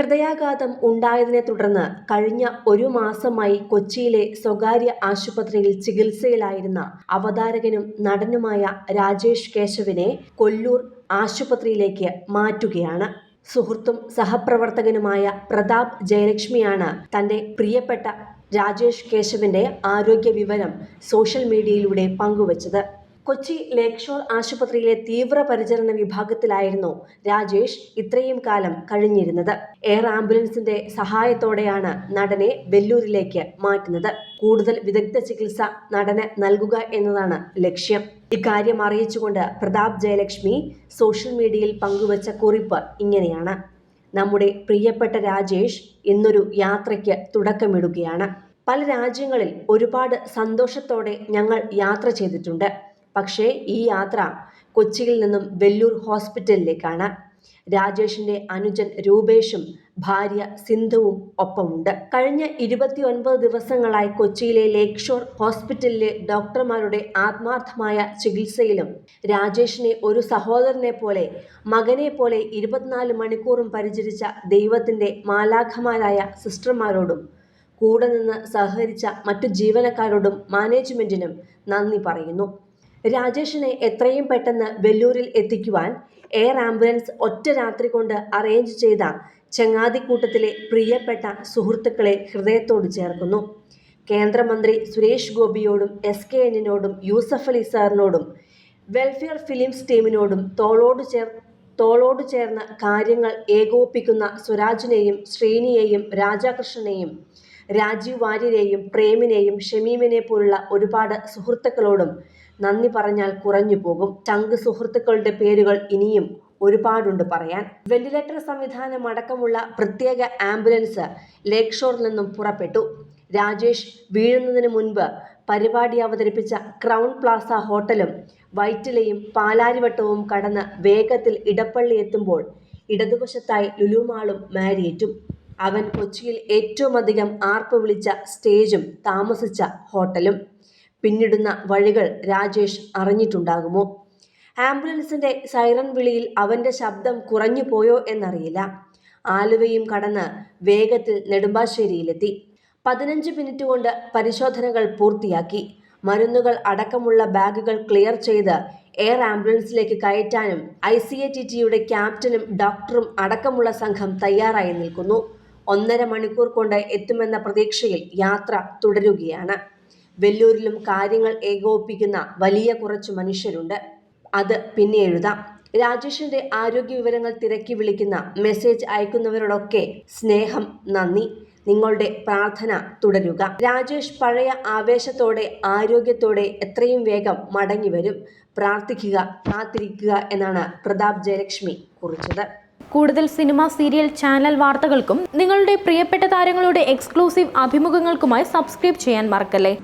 ഹൃദയാഘാതം ഉണ്ടായതിനെ തുടർന്ന് കഴിഞ്ഞ ഒരു മാസമായി കൊച്ചിയിലെ സ്വകാര്യ ആശുപത്രിയിൽ ചികിത്സയിലായിരുന്ന അവതാരകനും നടനുമായ രാജേഷ് കേശവിനെ കൊല്ലൂർ ആശുപത്രിയിലേക്ക് മാറ്റുകയാണ്. സുഹൃത്തും സഹപ്രവർത്തകനുമായ പ്രതാപ് ജയലക്ഷ്മിയാണ് തന്റെ പ്രിയപ്പെട്ട രാജേഷ് കേശവിന്റെ ആരോഗ്യ വിവരം സോഷ്യൽ മീഡിയയിലൂടെ പങ്കുവച്ചത്. കൊച്ചി ലേക് ഷോർ ആശുപത്രിയിലെ തീവ്രപരിചരണ വിഭാഗത്തിലായിരുന്നു രാജേഷ് ഇത്രയും കാലം കഴിഞ്ഞിരുന്നത്. എയർ ആംബുലൻസിന്റെ സഹായത്തോടെയാണ് നടനെ വെല്ലൂരിലേക്ക് മാറ്റുന്നത്. കൂടുതൽ വിദഗ്ധ ചികിത്സ നടന് നൽകുക എന്നതാണ് ലക്ഷ്യം. ഇക്കാര്യം അറിയിച്ചുകൊണ്ട് പ്രതാപ് ജയലക്ഷ്മി സോഷ്യൽ മീഡിയയിൽ പങ്കുവച്ച കുറിപ്പ് ഇങ്ങനെയാണ്. നമ്മുടെ പ്രിയപ്പെട്ട രാജേഷ് ഇന്നൊരു യാത്രയ്ക്ക് തുടക്കമിടുകയാണ്. പല രാജ്യങ്ങളിൽ ഒരുപാട് സന്തോഷത്തോടെ ഞങ്ങൾ യാത്ര ചെയ്തിട്ടുണ്ട്. പക്ഷേ ഈ യാത്ര കൊച്ചിയിൽ നിന്നും വെല്ലൂർ ഹോസ്പിറ്റലിലേക്കാണ്. രാജേഷിന്റെ അനുജൻ രൂപേഷും ഭാര്യ സിന്ധുവും ഒപ്പമുണ്ട്. കഴിഞ്ഞ ഇരുപത്തിയൊൻപത് ദിവസങ്ങളായി കൊച്ചിയിലെ ലേക്ക് ഷോർ ഹോസ്പിറ്റലിലെ ഡോക്ടർമാരുടെ ആത്മാർത്ഥമായ ചികിത്സയിലും രാജേഷിനെ ഒരു സഹോദരനെ പോലെ മകനെ പോലെ ഇരുപത്തിനാല് മണിക്കൂറും പരിചരിച്ച ദൈവത്തിന്റെ മാലാഖമാരായ സിസ്റ്റർമാരോടും കൂടെ നിന്ന് സഹകരിച്ച മറ്റു ജീവനക്കാരോടും മാനേജ്മെന്റിനും നന്ദി പറയുന്നു. രാജേഷിനെ എത്രയും പെട്ടെന്ന് വെല്ലൂരിൽ എത്തിക്കുവാൻ എയർ ആംബുലൻസ് ഒറ്റ രാത്രി കൊണ്ട് അറേഞ്ച് ചെയ്ത ചങ്ങാതിക്കൂട്ടത്തിലെ പ്രിയപ്പെട്ട സുഹൃത്തുക്കളെ ഹൃദയത്തോട് ചേർക്കുന്നു. കേന്ദ്രമന്ത്രി സുരേഷ് ഗോപിയോടും എസ് കെ എന്നിനോടും യൂസഫ് അലി സാറിനോടും വെൽഫെയർ ഫിലിംസ് ടീമിനോടും തോളോട് ചേർ തോളോട് ചേർന്ന് കാര്യങ്ങൾ ഏകോപിക്കുന്ന സ്വരാജിനെയും ശ്രീനിയെയും രാജാകൃഷ്ണനെയും രാജീവ് വാര്യരെയും പ്രേമിനെയും ഷമീമിനെ പോലുള്ള ഒരുപാട് സുഹൃത്തുക്കളോടും നന്ദി പറഞ്ഞാൽ കുറഞ്ഞു പോകും. ചങ്ക് സുഹൃത്തുക്കളുടെ പേരുകൾ ഇനിയും ഒരുപാടുണ്ട് പറയാൻ. വെന്റിലേറ്റർ സംവിധാനം അടക്കമുള്ള പ്രത്യേക ആംബുലൻസ് ലേക്ക് ഷോറിൽ നിന്നും പുറപ്പെട്ടു. രാജേഷ് വീഴുന്നതിന് മുൻപ് പരിപാടി അവതരിപ്പിച്ച ക്രൗൺ പ്ലാസ ഹോട്ടലും വൈറ്റിലയും പാലാരിവട്ടവും കടന്ന് വേഗത്തിൽ ഇടപ്പള്ളി എത്തുമ്പോൾ ഇടതുവശത്തായി ലുലുമാളും മാരിയേറ്റും. അവൻ കൊച്ചിയിൽ ഏറ്റവും അധികം ആർപ്പ് വിളിച്ച സ്റ്റേജും താമസിച്ച ഹോട്ടലും. പിന്നിടുന്ന വഴികൾ രാജേഷ് അറിഞ്ഞിട്ടുണ്ടാകുമോ? ആംബുലൻസിന്റെ സൈറൺ വിളിയിൽ അവന്റെ ശബ്ദം കുറഞ്ഞു പോയോ എന്നറിയില്ല. ആലുവയും കടന്ന് വേഗത്തിൽ നെടുമ്പാശ്ശേരിയിലെത്തി. പതിനഞ്ച് മിനിറ്റ് കൊണ്ട് പരിശോധനകൾ പൂർത്തിയാക്കി. മരുന്നുകൾ അടക്കമുള്ള ബാഗുകൾ ക്ലിയർ ചെയ്ത് എയർ ആംബുലൻസിലേക്ക് കയറ്റാനും ഐ സി എ ടി ടിയുടെ ക്യാപ്റ്റനും ഡോക്ടറും അടക്കമുള്ള സംഘം തയ്യാറായി നിൽക്കുന്നു. ഒന്നര മണിക്കൂർ കൊണ്ട് എത്തുമെന്ന പ്രതീക്ഷയിൽ യാത്ര തുടരുകയാണ്. വെല്ലൂരിലും കാര്യങ്ങൾ ഏകോപിപ്പിക്കുന്ന വലിയ കുറച്ച് മനുഷ്യരുണ്ട്. അത് പിന്നെ എഴുതാം. രാജേഷിന്റെ ആരോഗ്യ വിവരങ്ങൾ തിരക്കി വിളിക്കുന്ന മെസ്സേജ് അയക്കുന്നവരോടൊക്കെ സ്നേഹം നന്ദി. നിങ്ങളുടെ പ്രാർത്ഥന തുടരുക. രാജേഷ് പഴയ ആവേശത്തോടെ ആരോഗ്യത്തോടെ എത്രയും വേഗം മടങ്ങി വരും. പ്രാർത്ഥിക്കുക കാത്തിരിക്കുക എന്നാണ് പ്രതാപ് ജയലക്ഷ്മി കുറിച്ചത്. കൂടുതൽ സിനിമ സീരിയൽ ചാനൽ വാർത്തകൾക്കും നിങ്ങളുടെ പ്രിയപ്പെട്ട താരങ്ങളുടെ എക്സ്ക്ലൂസീവ് അഭിമുഖങ്ങൾക്കുമായി സബ്സ്ക്രൈബ് ചെയ്യാൻ മറക്കല്ലേ?